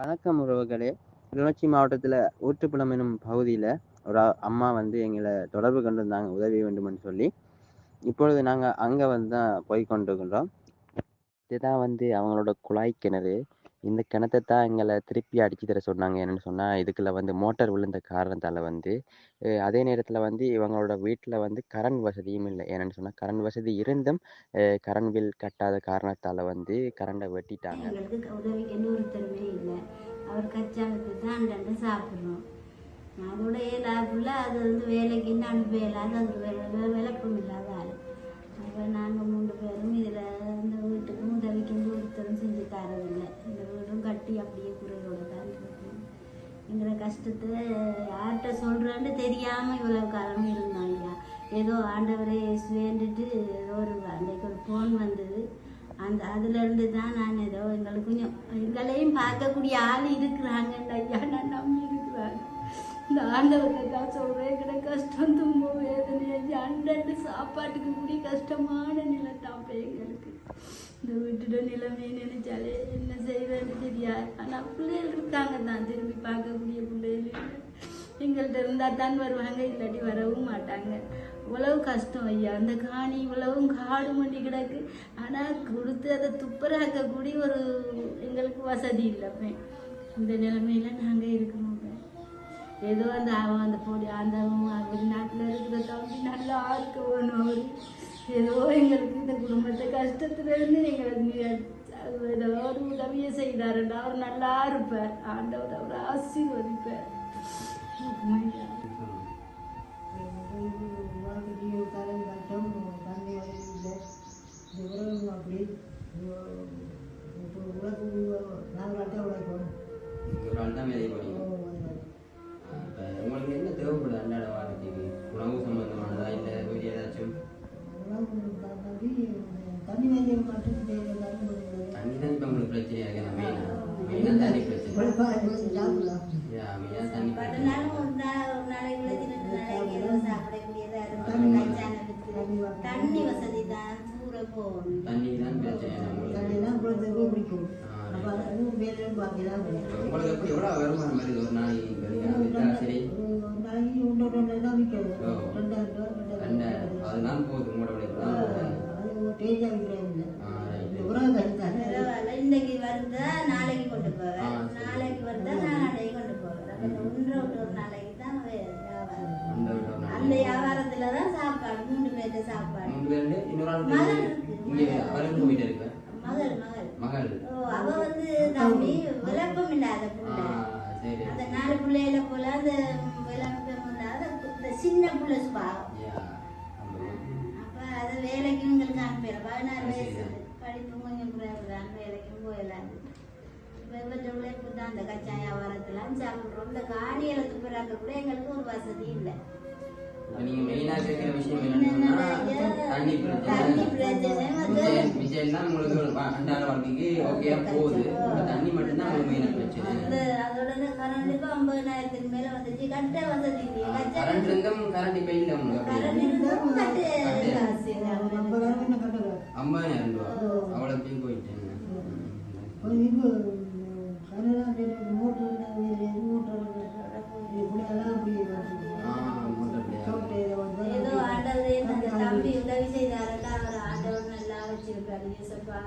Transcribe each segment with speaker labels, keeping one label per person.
Speaker 1: வணக்கம் உறவுகளே. கிளிநொச்சி மாவட்டத்தில் ஊற்றுப்புலம் எனும் பகுதியில் ஒரு அம்மா வந்து எங்களை தொடர்பு கொண்டிருந்தாங்க உதவி வேண்டும்னு சொல்லி. இப்பொழுது நாங்கள் அங்கே வந்து தான் போய் கொண்டிருக்கின்றோம். இதுதான் வந்து அவங்களோட குழாய் கிணறு. இந்த கிணத்தை தான் எங்களை திருப்பி அடிச்சு தர சொன்னாங்க. என்னென்னு சொன்னால் இதுக்குள்ள வந்து மோட்டார் விழுந்த காரணத்தால் வந்து அதே நேரத்தில் வந்து இவங்களோட வீட்டில் வந்து கரண்ட் வசதியும் இல்லை. என்னென்னு சொன்னால் கரண்ட் வசதி இருந்தும் கரண்ட் பில் கட்டாத காரணத்தால் வந்து கரண்டை வெட்டிட்டாங்க.
Speaker 2: எங்களுக்கு உதவிக்கு எந்த இல்லை. அவர் கச்சாவுக்கு தான் அண்டண்டு சாப்பிட்றோம் அதோட ஏழாப்புல அது வந்து வேலைக்கு இன்னும் அனுப்ப இல்லாத அது வேலை விளக்கம் இல்லாத ஆள். எங்களை கஷ்டத்தை யார்கிட்ட சொல்கிறேன்னு தெரியாமல் இவ்வளோ காலம் இருந்தோம் ஐயா ஏதோ ஆண்டவரை இயேசுவேன்ட்டு ஏதோ ஒரு அன்றைக்கு ஒரு ஃபோன் வந்தது. அந்த அதுலேருந்து தான் நான் ஏதோ எங்களுக்கு கொஞ்சம் எங்களையும் பார்க்கக்கூடிய ஆள் இருக்கிறாங்க. ஐயா நான் நம்பி இருக்கிறாங்க. இந்த ஆண்டவரை தான் சொல்கிறேன் எங்களை கஷ்டம் தும்போ வேதனை அண்டண்டு சாப்பாட்டுக்கு கூடிய கஷ்டமான நிலை தான் எங்களுக்கு. இந்த வீட்டோட நிலைமையை நினைச்சாலே என்ன செய்வேன்னு தெரியாது. ஆனால் பிள்ளைகள் இருக்காங்க தான் திரும்பி பார்க்கக்கூடிய பிள்ளைகள் எங்கள்கிட்ட இருந்தால் தான் வருவாங்க இல்லாட்டி வரவும் மாட்டாங்க. இவ்வளவு கஷ்டம் ஐயா. அந்த காணி இவ்வளவும் காடு மண்டி கிடக்கு. ஆனால் கொடுத்து அதை துப்புராக்கக்கூடிய ஒரு எங்களுக்கு வசதி இல்லை இந்த நிலைமையில நாங்கள் இருக்கிறோம் ஏதோ அந்த அவன் அந்த பொடி அந்த வெளிநாட்டில் இருக்கிற தம்பி நல்லா ஆர்க்க வேணும் அவர். ஏதோ எங்களுக்கு இந்த குடும்பத்தை கஷ்டத்துலேருந்து எங்களுக்கு ஏதோ ஒரு உதவியை செய்தாருண்டா அவர் நல்லா இருப்பார். ஆண்டவர் அவர் ஆசீர்வதிப்பார்.
Speaker 1: ஒரு உங்களுக்கு என்ன தேவைப்படுது அன்றாட வாழ்க்கைக்கு?
Speaker 3: தண்ணி
Speaker 1: தான் இப்போ உங்களுக்கு பிரச்சனையா இருக்கு தண்ணி பிரச்சனை? யா தண்ணி பிரச்சனை.
Speaker 2: தண்ணி வசதி தான் தூர போகணும்.
Speaker 1: தண்ணி. தான் பிரச்சனை உங்களுக்கு எப்படி எவ்வளோ வருமானம் வருது ஒரு நாளைக்கு சரி.
Speaker 3: ரெண்டாயிரம் ரெண்டாயிரம்
Speaker 1: அதுதான் போகுது உங்களோட
Speaker 2: இன்னைக்கு வருதா நாளைக்கு கொண்டு போவேன். நாளைக்கு வருதா நாளைக்கு கொண்டு போவேன். அப்ப இந்த ஒன்று விட்டு ஒரு நாளைக்கு தான் வியாபாரம்.
Speaker 1: அந்த.
Speaker 2: வியாபாரத்துல தான் சாப்பாடு மூணு பேர்த்த சாப்பாடு. மகள் இருக்கு. மகள். மகள்
Speaker 1: மகள்.
Speaker 2: ஓ அவ வந்து தம்பி விளப்பம் இல்லாத புள்ள. அந்த நாலு பிள்ளையில போல அந்த விளப்பம் இல்லாத இந்த சின்ன புள்ள சுபாவம். பதினாறு வயசு. படிப்பு கொஞ்சம் குறைவுதான் வேலைக்கும் போயிடலாது வெவ்வேறு உழைப்பு தான் அந்த கச்சா வியாபாரத்துல சாப்பிடுறோம் இந்த காணியில துப்புறாக்க கூட எங்களுக்கு ஒரு வசதி இல்லை.
Speaker 1: இப்ப நீங்க மெயினா கேட்கிற விஷயம் என்னன்னா தண்ணி பிரச்சனை. மிச்சம் தான் உங்களுக்கு அன்றாட வாழ்க்கைக்கு ஓகேயா போகுது. தண்ணி மட்டும்தான் உங்களுக்கு பிரச்சனை.
Speaker 2: கரண்ட்
Speaker 1: இருந்தும் கரண்ட் இப்ப இல்ல உங்களுக்கு.
Speaker 3: ஐம்பதாயிரம்
Speaker 1: ரூபா. அவ்வளோத்தையும் போயிட்டேன்
Speaker 3: மோட்டர் மோட்டர்
Speaker 2: வச்சிருக்காரு யூசப்பா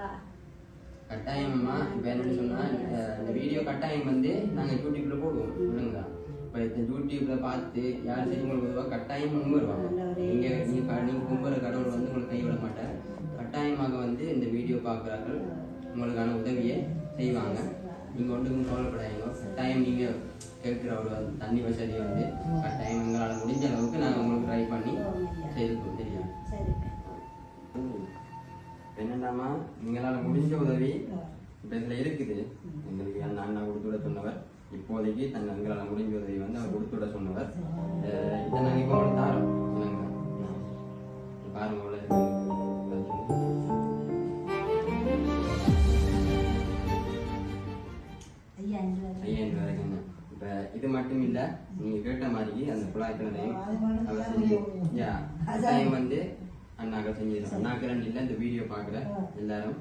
Speaker 1: கட்டாயமா இப்போ என்னன்னு சொன்னா அஹ் இந்த வீடியோ கட்டாயம் வந்து நாங்க யூடியூப்ல போடுவோம் இல்லைங்களா இப்போ இந்த யூடியூப்ல பார்த்து யார் சரி உங்களுக்கு உதவா கட்டாயம் முன் வருவாங்க. நீங்க நீங்க க- நீங்க கும்புற கடவுள் வந்து உங்களுக்கு கைவிட மாட்டார். கட்டாயமாக வந்து இந்த வீடியோ பார்க்குறார்கள். உங்களுக்கான உதவியை செய்வாங்க. நீங்க ஒன்றுக்கும் கவலைப்படாதீங்க. கட்டாயம் நீங்க கேட்குற ஒரு தண்ணி வசதியை வந்து கட்டாயம் எங்களால் முடிஞ்ச அளவுக்கு நாங்கள் உங்களுக்கு ட்ரை பண்ணி செய்து தெரியும் என்னண்டாமா எங்களால் முடிஞ்ச உதவி இப்போ இதில் இருக்குது. எங்களுக்கு அந்த அண்ணா கொடுத்து விட சொன்னவர். இப்போதைக்கு தன் எங்களால் முடிஞ்ச உதவி வந்து அவர் கொடுத்து விட சொன்னவர் இதை நாங்கள் இப்போ உங்களுக்கு தாரோம். பாருங்க ஐயாயிரம் வரைக்கும் இப்போ இது மட்டும் இல்லை நீங்கள் கேட்ட மாதிரி அந்த குழாய் கிணறையும் வந்து அண்ணாக்கள் செஞ்சிடும் அண்ணாக்கள் இல்லை இந்த வீடியோ பார்க்குற எல்லாரும்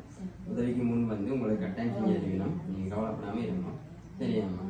Speaker 1: உதவிக்கு முன் வந்து உங்களுக்கு கட்டாயம் செஞ்சு தருவினோம் நீங்கள் கவலைப்படாமல் இருக்கணும் தெரியாமா